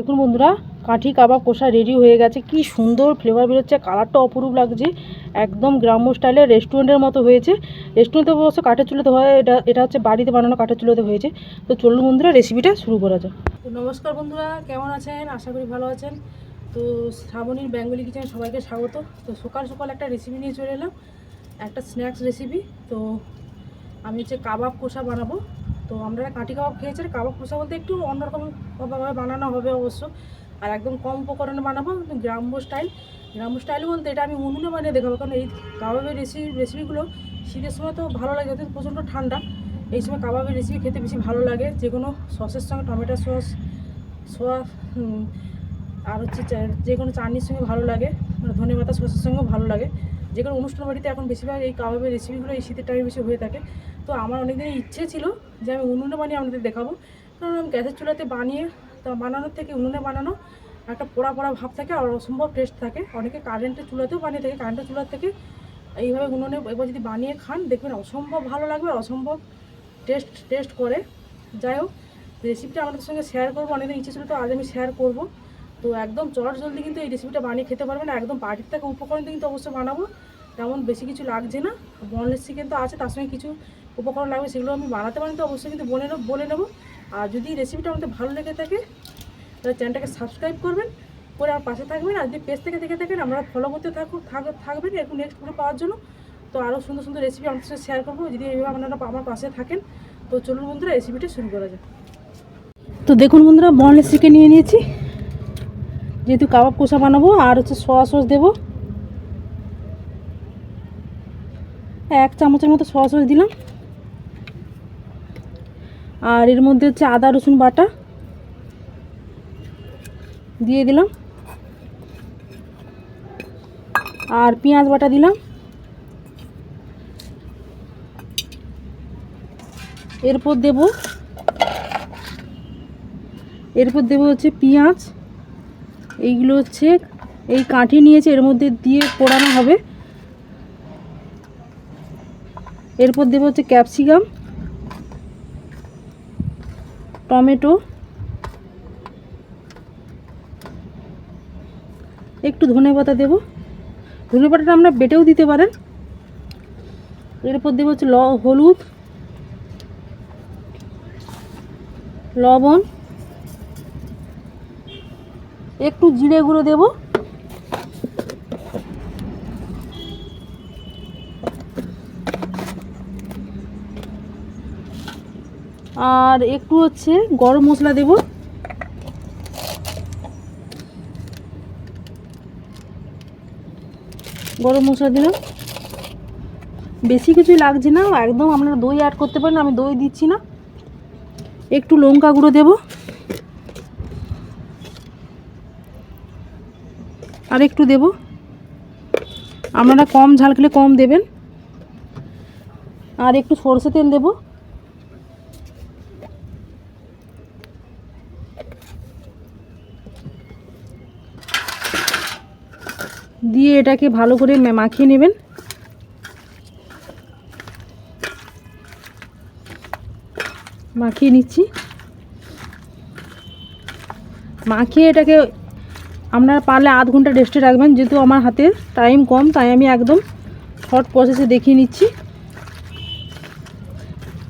দেখুন বন্ধুরা, কাঠি কাবাব কষা রেডি হয়ে গেছে। কি সুন্দর ফ্লেভার বেরোচ্ছে কালারটা অপরূপ লাগছে। একদম গ্রাম্য স্টাইলে রেস্টুরেন্টের মতো হয়েছে। রেস্টুরেন্টে অবশ্য কাঠের চুলোতে হয়, এটা এটা হচ্ছে বাড়িতে বানানো কাঠের চুলোতে হয়েছে। তো চলুন বন্ধুরা রেসিপিটা শুরু করা যাক। তো নমস্কার বন্ধুরা, কেমন আছেন? আশা করি ভালো আছেন। তো শ্রাবণীর বেঙ্গলি কিচেন সবাইকে স্বাগত। তো সকাল সকাল একটা রেসিপি নিয়ে চলে এলাম, একটা স্ন্যাক্স রেসিপি তো আমি হচ্ছে কাবাব কষা বানাবো। তো আমরা কাঠি কাবাব খেয়েছি কাবাব কষা বলতে একটু অন্যরকম ভাবে বানানো হবে অবশ্য। আর একদম কম উপকরণে বানাবো গ্রাম্য স্টাইল। গ্রাম্য স্টাইল বলতে এটা আমি উনুনে বানিয়ে দেখাবো, কারণ এই কাবাবের রেসিপি রেসিপিগুলো শীতের সময় তো ভালো লাগে যেহেতু প্রচণ্ড ঠান্ডা। এই সময় কাবাবের রেসিপি খেতে বেশি ভালো লাগে, যে কোনো সসের সঙ্গে, টমেটো সস সোয়া আর হচ্ছে যে কোনো চাটনির সঙ্গে ভালো লাগে মানে ধনে পাতা সসের সঙ্গেও ভালো লাগে। যে কোনো অনুষ্ঠান বাড়িতে এখন বেশিরভাগ এই কাবাবের রেসিপিগুলো এই শীতের টাইমে বেশি হয়ে থাকে। তো আমার অনেক দিনের ইচ্ছে ছিল যে আমি উনুনে বানিয়ে আপনাদের দেখাবো। কারণ আমি গ্যাসের চুলাতে বানিয়ে, তা বানানোর থেকে উনুনে বানানো একটা পোড়া পোড়া ভাব থাকে আর অসম্ভব টেস্ট থাকে। অনেকে কারেন্টের চুলাতেও বানিয়ে থাকে কারেন্টের চুলার থেকে এইভাবে উনুনে এবার যদি বানিয়ে খান, দেখবেন অসম্ভব ভালো লাগবে আর অসম্ভব টেস্ট টেস্ট করে। যাই হোক রেসিপিটা আমাদের সঙ্গে শেয়ার করব, অনেকদিন ইচ্ছে ছিল তো আজ আমি শেয়ার করব। তো একদম চট জলদি কিন্তু এই রেসিপিটা বানিয়ে খেতে পারবেন, একদম বাড়ির থেকে উপকরণ কিন্তু অবশ্যই বানাবো। তেমন বেশি কিছু লাগছে না বনলেস চিকেন তো আছে, তার সঙ্গে কিছু উপকরণ লাগবে সেগুলো আমি বানাতে পারি, তো অবশ্যই কিন্তু বলে নেব বলে নেব। আর যদি রেসিপিটা আমাদের ভালো লেগে থাকে, তাহলে চ্যানেলটাকে সাবস্ক্রাইব করবেন, করে আমার পাশে থাকবেন। আর যদি পেজ থেকে দেখে থাকেন, আমরা ফলো করতে থাকুন থাক- থাকবেন একটু নেক্সট ভিডিও পাওয়ার জন্য। তো আরও সুন্দর সুন্দর রেসিপি আমাদের সাথে শেয়ার করব। যদি এইভাবে আপনারা আমার পাশে থাকেন, তো চলুন বন্ধুরা রেসিপিটা শুরু করা যাক। তো দেখুন বন্ধুরা বনলেস চিকেন নিয়ে নিয়েছি। যেহেতু কাবাব কষা বানাবো, আর হচ্ছে সয়া সস দেবো। এক চামচের মতো সয়া সস দিলাম। আর এর মধ্যে হচ্ছে আদা, রসুন বাটা দিয়ে দিলাম। আর পেঁয়াজ বাটা দিলাম। এরপর দেব এরপর দেব হচ্ছে পেঁয়াজ। এইগুলো হচ্ছে এই কাঠি নিয়েছে, এর মধ্যে দিয়ে পোড়ানো হবে। এরপর দেবো হচ্ছে ক্যাপসিকাম। টমেটো। একটু ধনে পাতা দেবো। ধনে পাতাটা আমরা বেটেও দিতে পারেন। এরপর দেবো হচ্ছে ল, হলুদ, লবণ। একটু জিরে গুঁড়ো দেবো। আর একটু হচ্ছে গরম মশলা দেব। গরম মশলা দিলাম। বেশি কিছুই লাগছে না, একদম আপনারা দই অ্যাড করতে পারেন আমি দই দিচ্ছি না। একটু লঙ্কা গুঁড়ো দেব। আর একটু দেব। আপনারা কম ঝাল খেলে কম দেবেন। আর একটু সরষে তেল দেবো। দিয়ে এটাকে ভালো করে মাখিয়ে নেবেন। মাখিয়ে নিচ্ছি। মাখিয়ে এটাকে আপনারা পারলে আধ ঘণ্টা রেস্টে রাখবেন, যেহেতু আমার হাতে টাইম কম, তাই আমি একদম শর্ট প্রসেসে দেখিয়ে নিচ্ছি।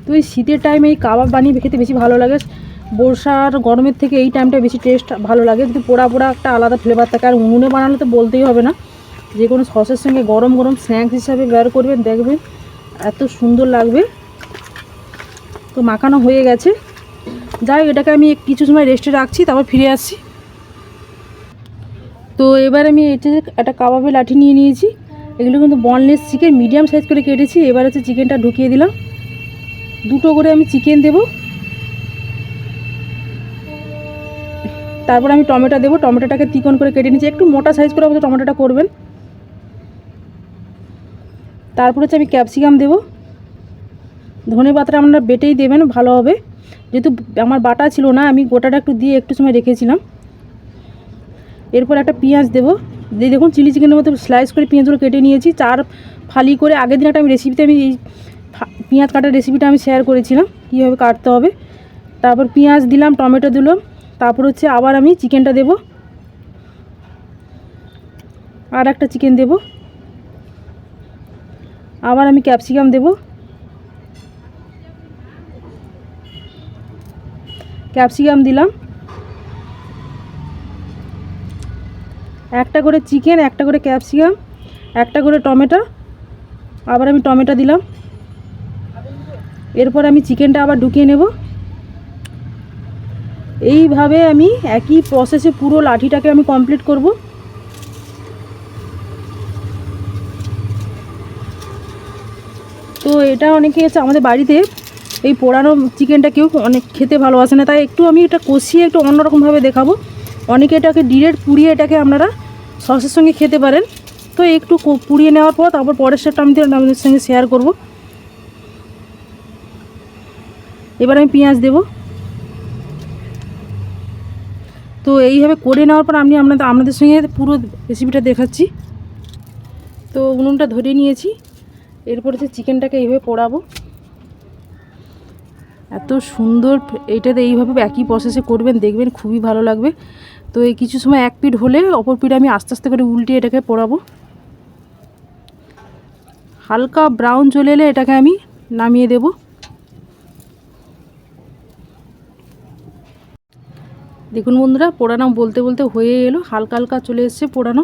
তো এই শীতের টাইমে এই কাবাব বানিয়ে খেতে বেশি ভালো লাগে। বর্ষার গরমের থেকে এই টাইমটা বেশি টেস্ট ভালো লাগে। কিন্তু পোড়া পোড়া একটা আলাদা ফ্লেভার থাকে, আর উনুনে বানালে তো বলতেই হবে না। যে কোনো সসের সঙ্গে গরম গরম স্ন্যাক্স হিসাবে ব্যবহার করবেন, দেখবেন এত সুন্দর লাগবে। তো মাখানো হয়ে গেছে। যাই এটাকে আমি কিছু সময় রেস্টে রাখছি, তারপর ফিরে আসছি। তো এবার আমি এটা একটা কাবাবের লাঠি নিয়ে নিয়েছি। এগুলো কিন্তু বনলেস চিকেন মিডিয়াম সাইজ করে কেটেছি। এবার হচ্ছে চিকেনটা ঢুকিয়ে দিলাম। দুটো করে আমি চিকেন দেব। তারপর আমি টমেটো দেবো। টমেটোটাকে তিকন করে কেটে নিচ্ছি একটু মোটা সাইজ করে অবশ্যই টমেটোটা করবেন। তারপর হচ্ছে আমি ক্যাপসিকাম দেবো। ধনে পাতাটা আপনারা বেটেই দেবেন, ভালো হবে। যেহেতু আমার বাটা ছিল না, আমি গোটাটা একটু দিয়ে একটু সময় রেখেছিলাম। এরপর একটা পেঁয়াজ দেবো। দিয়ে দেখুন, চিলি চিকেনের মতো স্লাইস করে পেঁয়াজগুলো কেটে নিয়েছি। চার ফালি করে আগের দিন একটা আমি রেসিপিতে আমি এই পেঁয়াজ কাটার রেসিপিটা আমি শেয়ার করেছিলাম, কীভাবে কাটতে হবে। তারপর পেঁয়াজ দিলাম, টমেটো দিলাম। তারপর হচ্ছে আবার আমি চিকেনটা দেব। আর একটা চিকেন দেব। আবার আমি ক্যাপসিকাম দেব। ক্যাপসিকাম দিলাম। একটা করে চিকেন, একটা করে ক্যাপসিকাম, একটা করে টমেটো, আবার আমি টমেটো দিলাম। এরপর আমি চিকেনটা আবার ঢুকিয়ে নেব। এইভাবে আমি একই প্রসেসে পুরো লাঠিটাকে আমি কমপ্লিট করব। এটা অনেকে আছে আমাদের বাড়িতে, এই পোড়ানো চিকেনটা কেউ অনেক খেতে ভালোবাসে না, তাই একটু আমি এটা কষিয়ে একটু অন্যরকমভাবে দেখাবো। অনেকে এটাকে ডিরেক্ট পুড়িয়ে এটাকে আপনারা সসের সঙ্গে খেতে পারেন। তো একটু পুড়িয়ে নেওয়ার পর তারপর পরের স্টেপটা আমি আপনাদের সঙ্গে শেয়ার করব। এবার আমি পেঁয়াজ দেব। তো এইভাবে করে নেওয়ার পর আমি আপনাদের আপনাদের সঙ্গে পুরো রেসিপিটা দেখাচ্ছি। তো উনুনটা ধরে নিয়েছি। এরপর হচ্ছে চিকেনটাকে এইভাবে পোড়াবো। এত সুন্দর এইটাতে এইভাবে একই প্রসেসে করবেন, দেখবেন খুবই ভালো লাগবে। তো এই কিছু সময় এক পিঠ হলে, অপর পিঠ আমি আস্তে আস্তে করে উল্টে এটাকে পোড়াবো। হালকা ব্রাউন চলে এলে এটাকে আমি নামিয়ে দেব। দেখুন বন্ধুরা, পোড়ানো বলতে বলতে হয়ে এলো, হালকা হালকা চলে এসছে পোড়ানো।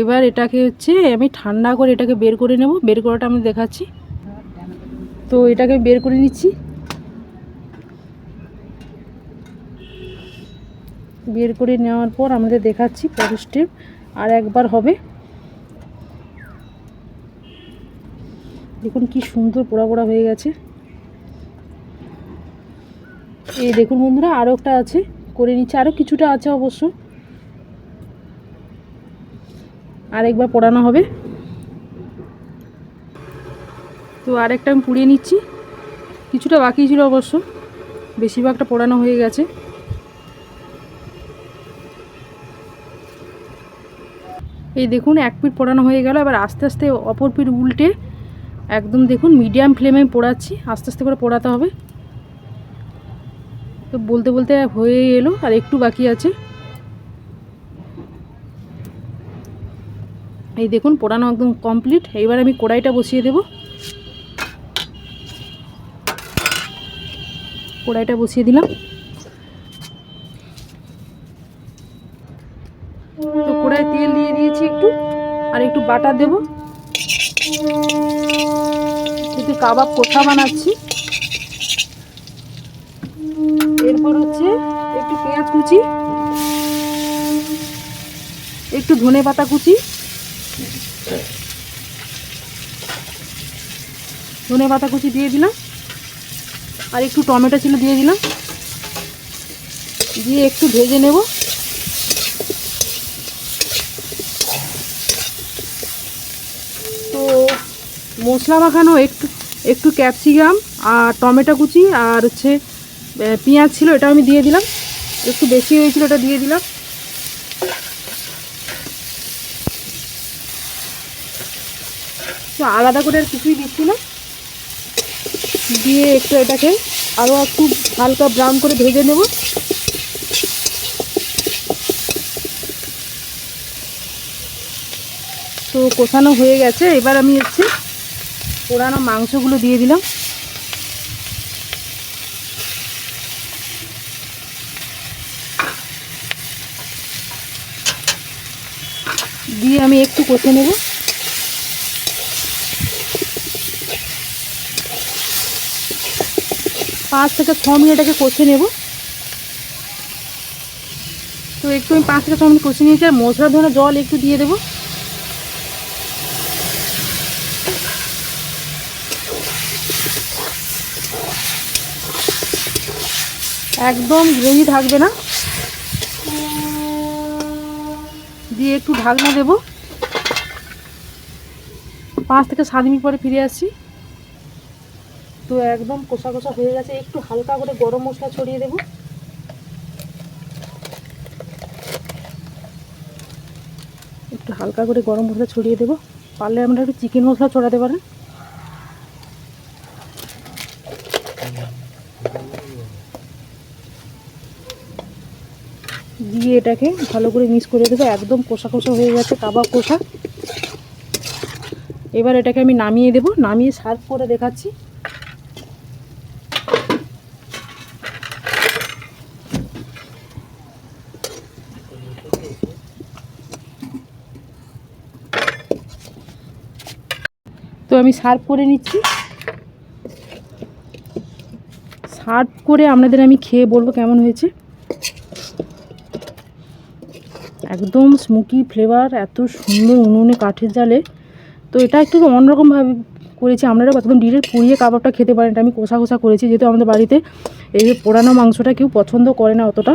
এবার এটাকে হচ্ছে আমি ঠান্ডা করে এটাকে বের করে নেব। বের করাটা আমি দেখাচ্ছি। তো এটাকে বের করে নিচ্ছি। বের করে নেওয়ার পর আমাদের দেখাচ্ছি পরের স্টেপ আর একবার হবে। দেখুন কি সুন্দর পোড়া পোড়া হয়ে গেছে। এই দেখুন বন্ধুরা আরও একটা আছে, করে নিচ্ছে। আরও কিছুটা আছে অবশ্য। আর একবার পোড়ানো হবে। তো আরেকটা আমি পুড়িয়ে নিচ্ছি। কিছুটা বাকি ছিল অবশ্য। বেশিরভাগটা পোড়ানো হয়ে গেছে। এই দেখুন, এক পিঠ পোড়ানো হয়ে গেল। এবার আস্তে আস্তে অপর পিঠ উল্টে একদম দেখুন মিডিয়াম ফ্লেমে পোড়াচ্ছি। আস্তে আস্তে করে পোড়াতে হবে। তো বলতে বলতে হয়ে এলো আর একটু বাকি আছে। এই দেখুন, পোড়ানো একদম কমপ্লিট এবার আমি কড়াইটা বসিয়ে দেব। কড়াইটা বসিয়ে দিলাম। তো কড়াই তেল দিয়ে দিয়েছি একটু, আর একটু বাটার দেব। একটু কাবাব কোথা বানাচ্ছি। এরপর হচ্ছে একটু পেঁয়াজ কুচি, একটু ধনে পাতা কুচি ধনে পাতা কুচি দিয়ে দিলাম। আর একটু টমেটো ছিল দিয়ে দিলাম। দিয়ে একটু ভেজে নেব। তো মশলা মাখানো একটু একটু ক্যাপসিকাম আর টমেটো কুচি আর হচ্ছে পেঁয়াজ ছিল, এটা আমি দিয়ে দিলাম। একটু বেশি হয়েছিল ওটা দিয়ে দিলাম। আলাদা করে আর কিছুই দিচ্ছি না। দিয়ে একটু এটাকে আরও একটু হালকা ব্রাউন করে ভেজে নেব। তো কষানো হয়ে গেছে। এবার আমি হচ্ছে পোড়ানো মাংসগুলো দিয়ে দিলাম। দিয়ে আমি একটু কষে নেব। পাঁচ থেকে ছ মিনিট এটাকে কষে নেব। তো একটু আমি পাঁচ থেকে ছ মিনিট কষে নিয়েছি, আর মশলা ধরে জল একটু দিয়ে দেবো। একদম গ্রেভি থাকবে না। দিয়ে একটু ঢাকনা দেব। পাঁচ থেকে সাত মিনিট পরে ফিরে আসছি। তো একদম কষা কষা হয়ে গেছে। একটু হালকা করে গরম মশলা ছড়িয়ে দেব। একটু হালকা করে গরম মশলা ছড়িয়ে দেব। পারলে আমরা একটু চিকেন মশলা ছড়াতে পারেন। দিয়ে এটাকে ভালো করে মিক্স করে দেবো। একদম কষা কষা হয়ে গেছে কাবাব কষা। এবার এটাকে আমি নামিয়ে দেবো। নামিয়ে সার্ভ করে দেখাচ্ছি। আমি সার্ভ করে নিচ্ছি। সার্ভ করে আপনাদের আমি খেয়ে বলব কেমন হয়েছে। একদম স্মোকি ফ্লেভার, এত সুন্দর উনুনে কাঠের জালে। তো এটা একটু অন্যরকমভাবে করেছি, আপনারা একদম ডিরেক্ট পুড়িয়ে কাবাবটা খেতে পারেন। এটা আমি কষা কষা করেছি, যেহেতু আমাদের বাড়িতে এই যে পোড়ানো মাংসটা কেউ পছন্দ করে না অতটা।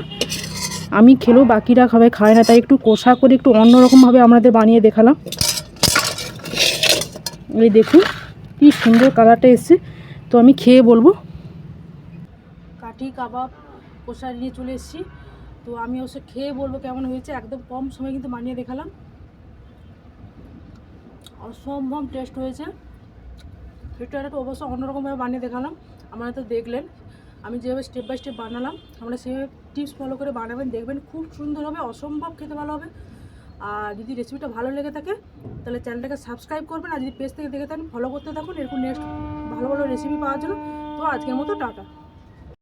আমি খেলেও বাকিরা খাবে, খায় না, তাই একটু কষা করে একটু অন্যরকমভাবে আপনাদের বানিয়ে দেখালাম। এই দেখুন, কি সুন্দর কালারটা এসছে। তো আমি খেয়ে বলব। কাঠি, কাবাব কষা নিয়ে চলে এসেছি। তো আমি ওসে খেয়ে বলব কেমন হয়েছে। একদম কম সময় কিন্তু বানিয়ে দেখালাম। অসম্ভব টেস্ট হয়েছে। এটা একটা অবশ্য অন্যরকমভাবে বানিয়ে দেখালাম। আপনারা তো দেখলেন। আমি যেভাবে স্টেপ বাই স্টেপ বানালাম আমরা সেভাবে টিপস ফলো করে বানাবেন, দেখবেন খুব সুন্দর হবে, অসম্ভব খেতে ভালো হবে। আর যদি রেসিপিটা ভালো লেগে থাকে, তাহলে চ্যানেলটাকে সাবস্ক্রাইব করবেন। আর যদি পেজ থেকে দেখে থাকেন ফলো করতে থাকুন। এরকম নেক্সট ভালো ভালো রেসিপি পাওয়ার জন্য। তো আজকের মতো টাটা।